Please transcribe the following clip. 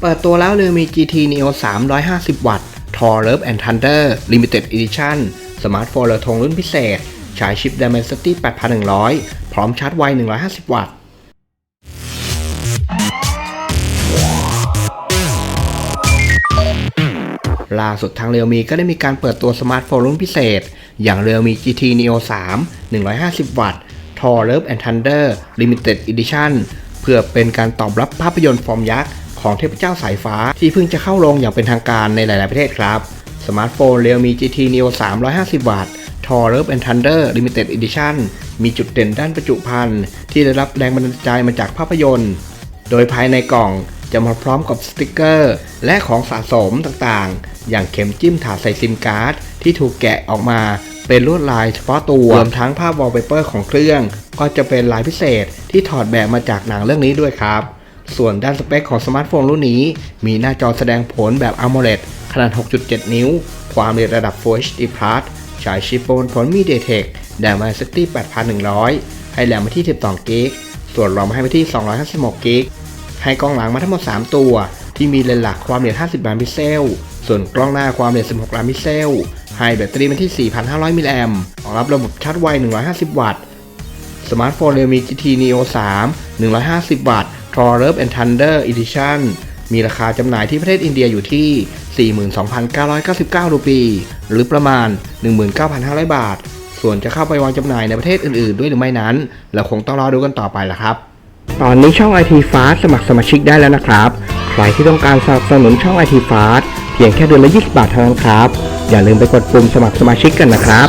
เปิดตัวแล้วเลยมี GT Neo 350 วัตต์ Thor Love and Thunder Limited Edition สมาร์ทโฟนระทงรุ่นพิเศษ ใช้ชิป Dimensity 8100 พร้อมชาร์จไว 150 วัตต์ ล่าสุดทางเรียวมีก็ได้มีการเปิดตัวสมาร์ทโฟนรุ่นพิเศษ อย่างเรียวมี GT Neo 3 150 วัตต์ Thor Love and Thunder Limited Edition เพื่อเป็นการตอบรับภาพยนตร์ฟอร์มยักษ์ ของเทพเจ้าสายฟ้าที่เพิ่งจะเข้าโรงอย่างเป็นทางการในหลาย ๆ ประเทศครับ สมาร์ทโฟนเรียวมี GT Neo 350 วัตต์ Thor Love and Thunder Limited Edition มีจุดเด่นด้านประจุภัณฑ์ที่ได้รับแรงบันดาลใจมาจากภาพยนตร์ โดยภายในกล่องจะมาพร้อมกับสติกเกอร์ และของสะสมต่าง ๆ อย่างเข็มจิ้มถาดใส่ซิมการ์ด ที่ถูกแกะออกมาเป็นลวดลายเฉพาะตัวรวมทั้งภาพวอลเปเปอร์ของเครื่อง ก็จะเป็นลายพิเศษที่ถอดแบบมาจากหนังเรื่องนี้ด้วยครับ ส่วนด้านสเปคของสมาร์ทโฟนรุ่นนี้ มีหน้าจอแสดงผลแบบ AMOLED ขนาด 6.7 นิ้ว ความเร็วระดับ Full HD Plus ใช้ชิปบนผล MediaTek Dimensity 8100 ให้แรมมาที่ 12 g b ส่วนรอมให้มาที่ 256 g b ให้กล้องหลังมาทั้งหมด 3 ตัว ที่มีเลนส์หลักความละเอียด 50 ล้านพิกเซล ส่วนกล้องหน้าความละเอียด 16 ล้านพิกเซล ให้แบตเตอรี่มาที่ 4,500 มิลลิแอมป์รองรับระบบชาร์จไว 150 วัตต์ สมาร์ทโฟนเรียวมี GT Neo 3 150 วัตต์ Thor Love and Thunder Edition มีราคาจำหน่ายที่ประเทศอินเดียอยู่ที่ 42,999 รูปี หรือประมาณ 19,500 บาท ส่วนจะเข้าไปวางจำหน่ายในประเทศอื่นๆ ด้วยหรือไม่นั้น เราคงต้องรอดูกันต่อไปละครับ ตอนนี้ช่อง IT Fast สมัครสมาชิกได้แล้วนะครับ ใครที่ต้องการสนับสนุนช่อง IT Fast เพียงแค่เดือนละ 20 บาทเท่านั้นครับ อย่าลืมไปกดปุ่มสมัครสมาชิกกันนะครับ